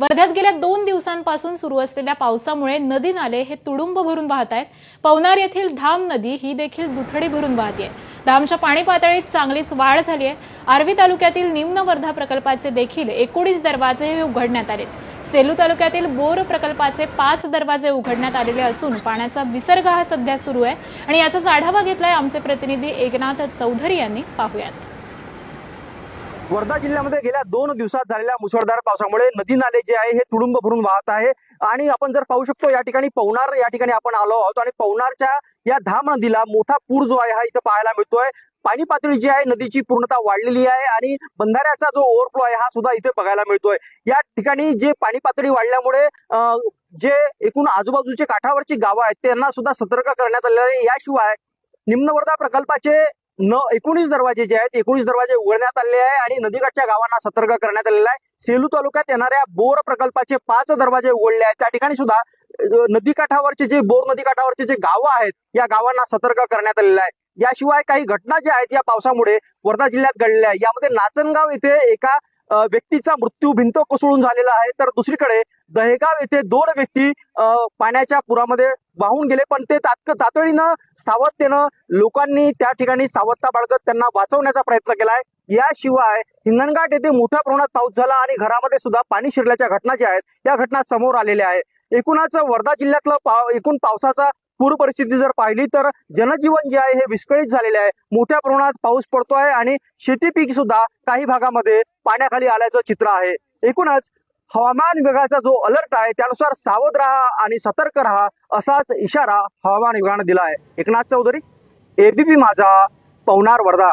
वर्ध्यात गेल्या दोन दिवसांपासून सुरू असलेल्या पावसामुळे नदी नाले हे तुडुंब भरून वाहत आहेत. पवनार येथील धाम नदी ही देखील दुथडी भरून वाहते धामच्या पाणी पातळीत चांगलीच वाढ झाली आहे आर्वी तालुक्यातील निम्न वर्धा प्रकल्पाचे देखील एकोणीस दरवाजे हे उघडण्यात आले सेलू तालुक्यातील बोर प्रकल्पाचे पाच दरवाजे उघडण्यात आलेले असून पाण्याचा विसर्ग हा सध्या सुरू आहे. आणि याचाच आढावा घेतलाय आमचे प्रतिनिधी एकनाथ चौधरी यांनी. पाहूयात. वर्धा जिल्ह्यामध्ये गेल्या दोन दिवसात झालेल्या मुसळधार पावसामुळे नदी नाले जे आहे हे तुडुंब भरून वाहत आहे. आणि आपण जर पाहू शकतो या ठिकाणी पवनार या ठिकाणी आपण आलो आहोत. आणि पवनारच्या या धाम नदीला मोठा पूर जो आहे हा इथं पाहायला मिळतोय. पाणी पातळी जी आहे नदीची पूर्णता वाढलेली आहे. आणि बंधाऱ्याचा जो ओव्हरफ्लो आहे हा सुद्धा इथे बघायला मिळतोय. या ठिकाणी जे पाणी पातळी वाढल्यामुळे जे एकूण आजूबाजूचे काठावरची गावं आहेत त्यांना सुद्धा सतर्क करण्यात आलेलं आहे. याशिवाय निम्न वर्धा प्रकल्पाचे न एकोणीस दरवाजे जे आहेत एकोणीस दरवाजे उघडण्यात आलेले आहे आणि नदीकाठच्या गावांना सतर्क करण्यात आलेलं आहे. सेलू तालुक्यात येणाऱ्या बोर प्रकल्पाचे पाच दरवाजे उघडले आहेत. त्या ठिकाणी सुद्धा नदीकाठावरचे जे बोर नदीकाठावरचे जे गावं आहेत या गावांना सतर्क करण्यात आलेलं आहे. याशिवाय काही घटना ज्या आहेत या पावसामुळे वर्धा जिल्ह्यात घडलेल्या आहे यामध्ये नाचनगाव येथे एका व्यक्तीचा मृत्यू भिंत कोसळून झालेला आहे. तर दुसरीकडे दहेगाव येथे दोन व्यक्ती पाण्याच्या पुरामध्ये वाहून गेले. पण ते तात्क तातडीनं सावधतेनं लोकांनी त्या ठिकाणी सावधता बाळगत त्यांना वाचवण्याचा प्रयत्न केलाय. याशिवाय हिंगणघाट येथे मोठ्या प्रमाणात पाऊस झाला आणि घरामध्ये सुद्धा पाणी शिरल्याच्या घटना ज्या आहेत या घटना समोर आलेल्या आहेत. एकूणच वर्धा जिल्ह्यातलं पाव एकूण पावसाचा पूर परिस्थिती जर पाहिली तर जनजीवन जे आहे हे विस्कळीत झालेले आहे. मोठ्या प्रमाणात पाऊस पडतोय आणि शेती पीक सुद्धा काही भागामध्ये पाण्याखाली आल्याचं चित्र आहे. एकूणच हवामान विभागाचा जो अलर्ट आहे त्यानुसार सावध राहा आणि सतर्क राहा असाच इशारा हवामान विभागानं दिला आहे. एकनाथ चौधरी एबीपी माझा पवनार वर्धा.